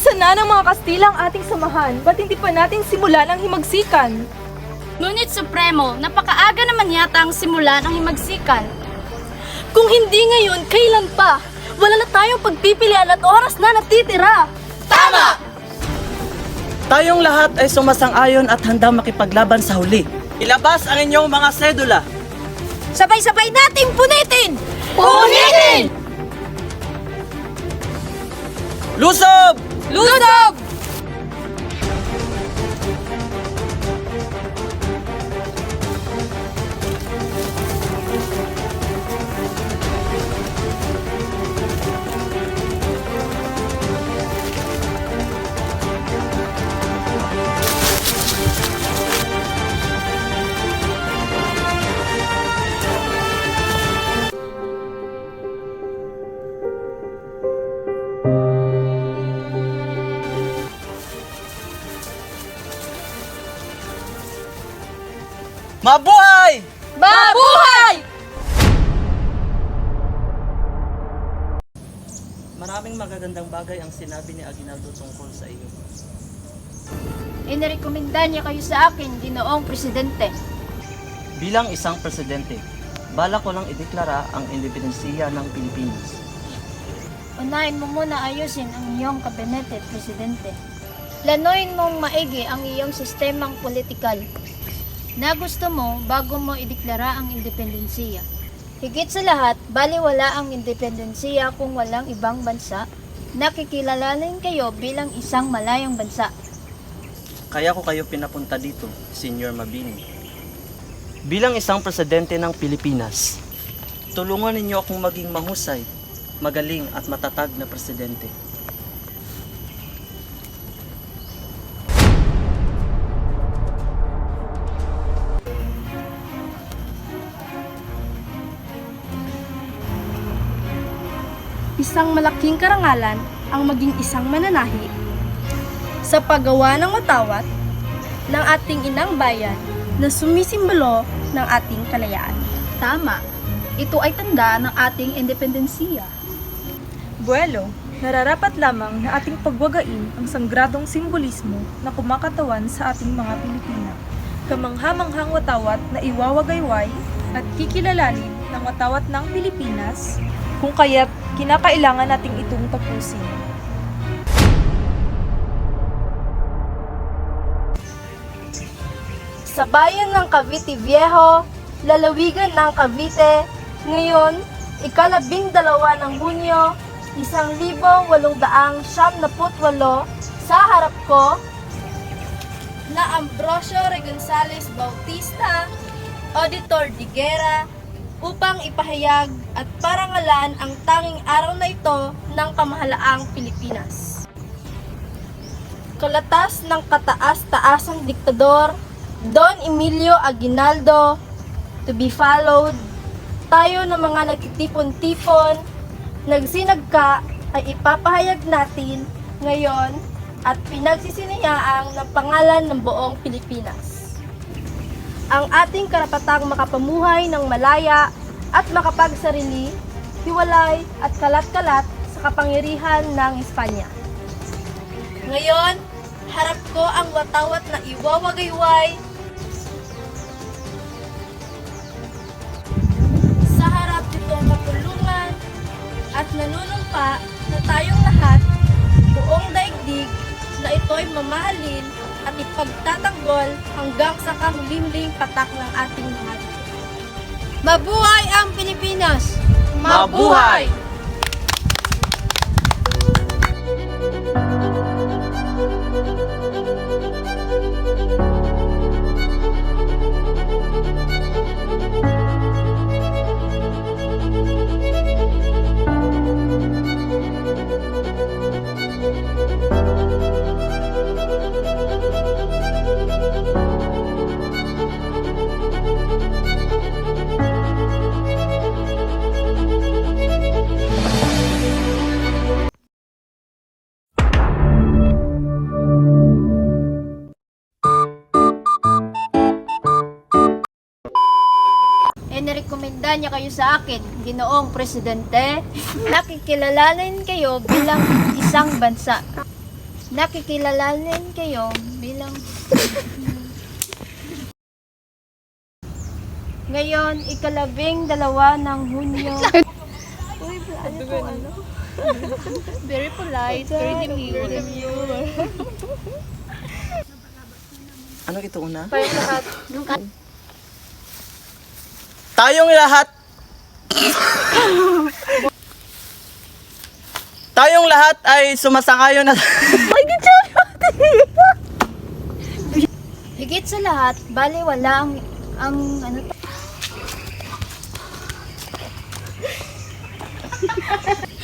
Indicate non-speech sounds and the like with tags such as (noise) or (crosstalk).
Natuklasan na ng mga Kastila ang ating samahan. Ba't hindi pa natin simulan ang himagsikan? Ngunit Supremo, napakaaga naman yata ang simula ng himagsikan. Kung hindi ngayon, kailan pa? Wala na tayong pagpipilian at oras na natitira. Tama! Tayong lahat ay sumasang-ayon at handang makipaglaban sa huli. Ilabas ang inyong mga sedula. Sabay-sabay nating punitin! Punitin! Lusob! Lusob! Mabuhay! Mabuhay! Maraming magagandang bagay ang sinabi ni Aguinaldo tungkol sa iyo. Inirekomenda niya kayo sa akin, ginoong presidente. Bilang isang presidente, bala ko lang ideklara ang independensiya ng Pilipinas. Unahin mo muna ayusin ang iyong kabinete, presidente. Lanuin mong maigi ang iyong sistemang politikal na gusto mo bago mo ideklara ang independensiya. Higit sa lahat, baliwala ang independensiya kung walang ibang bansa. Nakikilalanin kayo bilang isang malayang bansa. Kaya ko kayo pinapunta dito, Senior Mabini. Bilang isang presidente ng Pilipinas, tulungan ninyo akong maging mahusay, magaling at matatag na presidente. Isang malaking karangalan ang maging isang mananahi sa paggawa ng watawat ng ating inang bayan na sumisimbolo ng ating kalayaan. Tama. Ito ay tanda ng ating independensiya. Buelo, nararapat lamang na ating pagwagain ang sanggradong simbolismo na kumakatawan sa ating mga Pilipina. Kamangha-manghang watawat na iwawagayway at kikilalanin ng watawat ng Pilipinas kung kaya't kinakailangan nating itong tapusin. Sa bayan ng Cavite Viejo, lalawigan ng Cavite, ngayon, ikalabing dalawa ng Hunyo, isang libo walong daang siyam na putwalo, sa harap ko, na Ambrosio Regonzales Bautista, Auditor de Guerra, upang ipahayag at parangalan ang tanging araw na ito ng kamahalaang Pilipinas. Kalatas ng kataas-taasang diktador, Don Emilio Aguinaldo, to be followed, tayo ng mga nagtitipon-tipon, nagsinagka ay ipapahayag natin ngayon at pinagsisiniyaang ng pangalan ng buong Pilipinas. Ang ating karapatang makapamuhay ng malaya at makapagsarili, hiwalay at kalat-kalat sa kapangyarihan ng Espanya. Ngayon, harap ko ang watawat na iwawagayway sa harap nitong kapulungan at nanunumpa na tayong lahat buong daigdig na ito'y mamahalin ipagtatanggol hanggang sa kahuli-huling patak ng ating mahal. Mabuhay ang Pilipinas! Mabuhay! Inirekomenda niya kayo sa akin, ginoong presidente. Nakikilalanin kayo bilang isang bansa. nakikilalanin kayo bilang Ngayon, ikalabing dalawa ng Hunyo. Very polite, very demure. Ano ito una? Tayong lahat. Tayong lahat. Tayong lahat ay sumasangayon na (laughs) Higit sa lahat, bali wala ang ang ano to? (laughs)